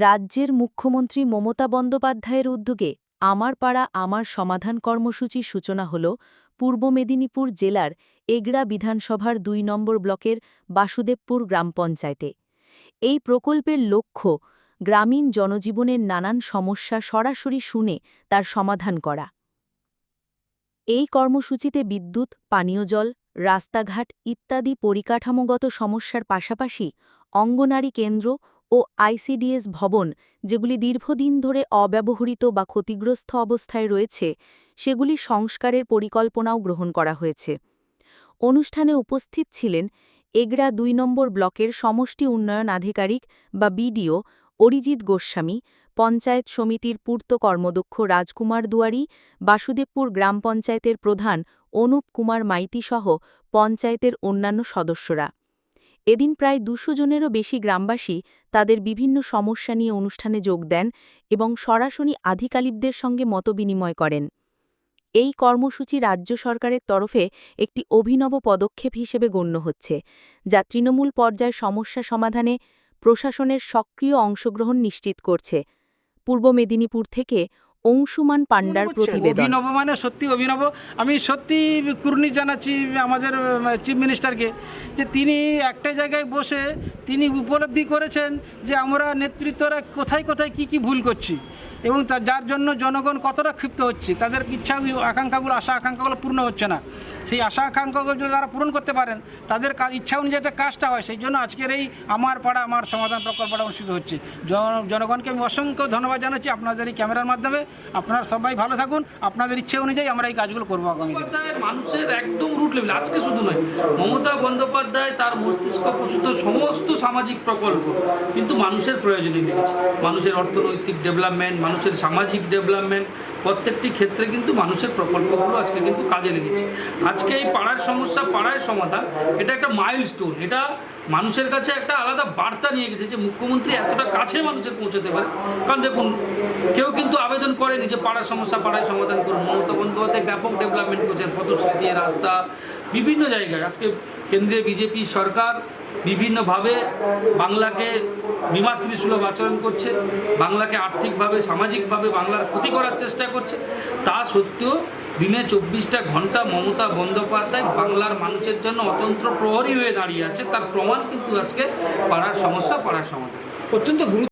রাজ্যের মুখ্যমন্ত্রী মমতা বন্দ্যোপাধ্যায়ের উদ্যোগে আমার পাড়া আমার সমাধান কর্মসূচির সূচনা হল পূর্ব মেদিনীপুর জেলার এগড়া বিধানসভার দুই নম্বর ব্লকের বাসুদেবপুর গ্রাম পঞ্চায়েতে। এই প্রকল্পের লক্ষ্য গ্রামীণ জনজীবনের নানান সমস্যা সরাসরি শুনে তার সমাধান করা। এই কর্মসূচিতে বিদ্যুৎ, পানীয় জল, রাস্তাঘাট ইত্যাদি পরিকাঠামোগত সমস্যার পাশাপাশি অঙ্গনারী কেন্দ্র ও আইসিডিএস ভবন, যেগুলি দীর্ঘদিন ধরে অব্যবহৃত বা ক্ষতিগ্রস্ত অবস্থায় রয়েছে, সেগুলি সংস্কারের পরিকল্পনাও গ্রহণ করা হয়েছে। অনুষ্ঠানে উপস্থিত ছিলেন এগড়া দুই নম্বর ব্লকের সমষ্টি উন্নয়ন আধিকারিক বা বিডিও অরিজিৎ গোস্বামী, পঞ্চায়েত সমিতির পূর্ত কর্মদক্ষ রাজকুমার দুয়ারি, বাসুদেবপুর গ্রাম পঞ্চায়েতের প্রধান অনুপ কুমার মাইতিসহ পঞ্চায়েতের অন্যান্য সদস্যরা। এদিন প্রায় দুশো জনেরও বেশি গ্রামবাসী তাদের বিভিন্ন সমস্যা নিয়ে অনুষ্ঠানে যোগ দেন এবং সরাসরি আধিকালিকদের সঙ্গে মতবিনিময় করেন। এই কর্মসূচি রাজ্য সরকারের তরফে একটি অভিনব পদক্ষেপ হিসেবে গণ্য হচ্ছে যা তৃণমূল পর্যায়ে সমস্যা সমাধানে প্রশাসনের সক্রিয় অংশগ্রহণ নিশ্চিত করছে। পূর্ব মেদিনীপুর থেকে অংশুমান পাণ্ডার প্রতিবেদন। অভিনব মানে সত্যি অভিনব। আমি সত্যি কুর্নি জানাচ্ছি আমাদের চিফ মিনিস্টারকে। যে তিনি একটা জায়গায় বসে তিনি উপলব্ধি করেছেন যে আমরা নেতৃত্বরা কোথায় কোথায় কি কি ভুল করছি। এবং যার জন্য জনগণ কতটা ক্ষিপ্ত হচ্ছে, তাদের ইচ্ছা আকাঙ্ক্ষাগুলো, আশা আকাঙ্ক্ষাগুলো পূর্ণ হচ্ছে না। সেই আশা আকাঙ্ক্ষাগুলো যদি তারা পূরণ করতে পারেন, তাদের ইচ্ছা অনুযায়ী কাজটা হয়। সেই জন্য আজকের এই আমার পাড়া, আমার সমাধান প্রকল্পটা অনুষ্ঠিত হচ্ছে। জনগণকে আমি অসংখ্য ধন্যবাদ জানাচ্ছি আপনাদের এই ক্যামেরার মাধ্যমে। আপনারা সবাই ভালো থাকুন। আপনাদের ইচ্ছে অনুযায়ী আমরা এই কাজগুলো করব আগামী মানুষের একদম রুট লেভেল আজকে শুধু নয়, মমতা বন্দ্যোপাধ্যায় তার মস্তিষ্ক প্রসূত সমস্ত সামাজিক প্রকল্প। কিন্তু মানুষের প্রয়োজনে লেগেছে। মানুষের অর্থনৈতিক ডেভেলপমেন্ট মানুষের সামাজিক ডেভেলপমেন্ট প্রত্যেকটি ক্ষেত্রে কিন্তু মানুষের প্রকল্পগুলো আজকে কিন্তু কাজে লেগেছে। আজকে এই পাড়ার সমস্যা, পাড়ায় সমাধান, এটা একটা মাইলস্টোন এটা মানুষের কাছে একটা আলাদা বার্তা নিয়ে গেছে যে মুখ্যমন্ত্রী এতটা কাছে মানুষের পৌঁছতে পারে। কারণ দেখুন, কেউ কিন্তু আবেদন করেনি যে পাড়ার সমস্যা, পাড়ায় সমাধান করুন। মমতা বন্দ্যোপাধ্যায় ব্যাপক ডেভেলপমেন্ট করছেন, পথশ্রী রাস্তা, বিভিন্ন জায়গায়। আজকে কেন্দ্রীয় বিজেপি সরকার বিভিন্নভাবে বাংলাকে বিমাতৃসুলভ আচরণ করছে, বাংলাকে আর্থিকভাবে, সামাজিকভাবে বাংলার ক্ষতি করার চেষ্টা করছে। তা সত্ত্বেও দিনে চব্বিশটা ঘণ্টা মমতা বন্দ্যোপাধ্যায় বাংলার মানুষের জন্য অতন্ত্র প্রহরী হয়ে দাঁড়িয়ে আছে। তার প্রমাণ কিন্তু আজকে পাড়ার সমস্যা, পাড়ার সমাধান। অত্যন্ত গুরুত্ব